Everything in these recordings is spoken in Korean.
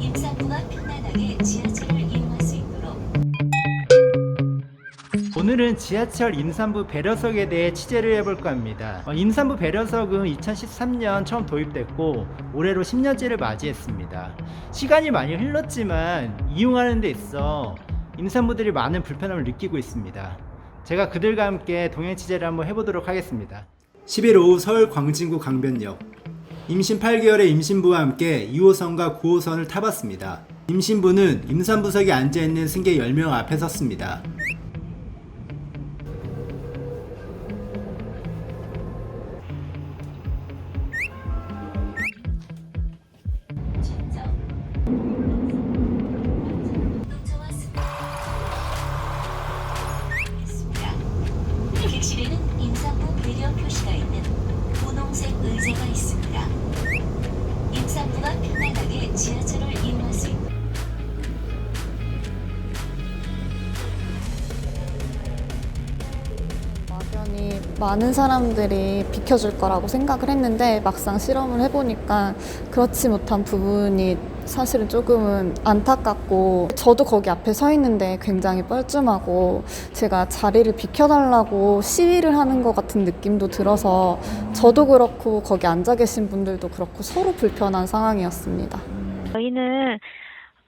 임산부가 편안하게 지하철을 이용할 수 있도록 오늘은 지하철 임산부 배려석에 대해 취재를 해볼까 합니다. 어, 임산부 배려석은 2013년 처음 도입됐고 올해로 10년째를 맞이했습니다. 시간이 많이 흘렀지만 이용하는 데 있어 임산부들이 많은 불편함을 느끼고 있습니다. 제가 그들과 함께 동행 취재를 한번 해보도록 하겠습니다. 10일 오후 서울 광진구 강변역 임신 8개월의 임신부와 함께 2호선과 9호선을 타봤습니다. 임신부는 임산부석에 앉아있는 승객 10명 앞에 섰습니다. 많은 사람들이 비켜줄 거라고 생각을 했는데 막상 실험을 해보니까 그렇지 못한 부분이 사실은 조금은 안타깝고 저도 거기 앞에 서 있는데 굉장히 뻘쭘하고 제가 자리를 비켜달라고 시위를 하는 것 같은 느낌도 들어서 저도 그렇고 거기 앉아 계신 분들도 그렇고 서로 불편한 상황이었습니다. 저희는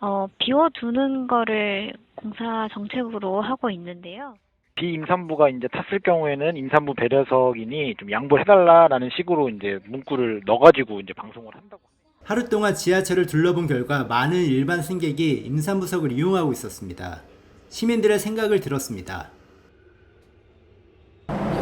어, 비워두는 거를 공사 정책으로 하고 있는데요. 비임산부가 이제 탔을 경우에는 임산부 배려석이니 좀 양보를 해달라라는 식으로 이제 문구를 넣어 가지고 이제 방송을 한다고. 하루 동안 지하철을 둘러본 결과 많은 일반 승객이 임산부석을 이용하고 있었습니다. 시민들의 생각을 들었습니다.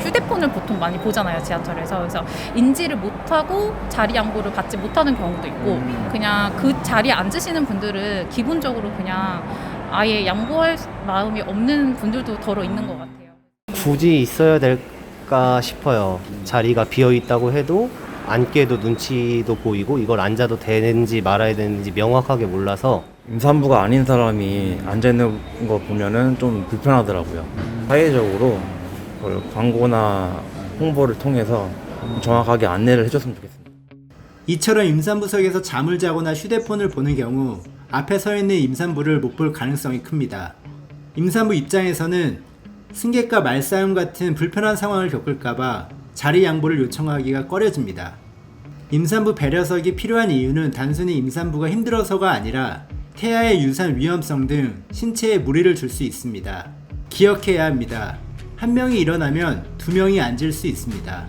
휴대폰을 보통 많이 보잖아요 지하철에서 그래서 인지를 못하고 자리 양보를 받지 못하는 경우도 있고 그냥 그 자리에 앉으시는 분들은 기본적으로 그냥 아예 양보할 마음이 없는 분들도 더러 있는 것 같아요. 굳이 있어야 될까 싶어요. 자리가 비어 있다고 해도 앉게도 눈치도 보이고 이걸 앉아도 되는지 말아야 되는지 명확하게 몰라서 임산부가 아닌 사람이 앉아 있는 거 보면은 좀 불편하더라고요. 사회적으로 그걸 광고나 홍보를 통해서 정확하게 안내를 해줬으면 좋겠습니다. 이처럼 임산부석에서 잠을 자거나 휴대폰을 보는 경우 앞에 서 있는 임산부를 못 볼 가능성이 큽니다. 임산부 입장에서는 승객과 말싸움 같은 불편한 상황을 겪을까봐 자리 양보를 요청하기가 꺼려집니다. 임산부 배려석이 필요한 이유는 단순히 임산부가 힘들어서가 아니라 태아의 유산 위험성 등 신체에 무리를 줄 수 있습니다. 기억해야 합니다. 한 명이 일어나면 두 명이 앉을 수 있습니다.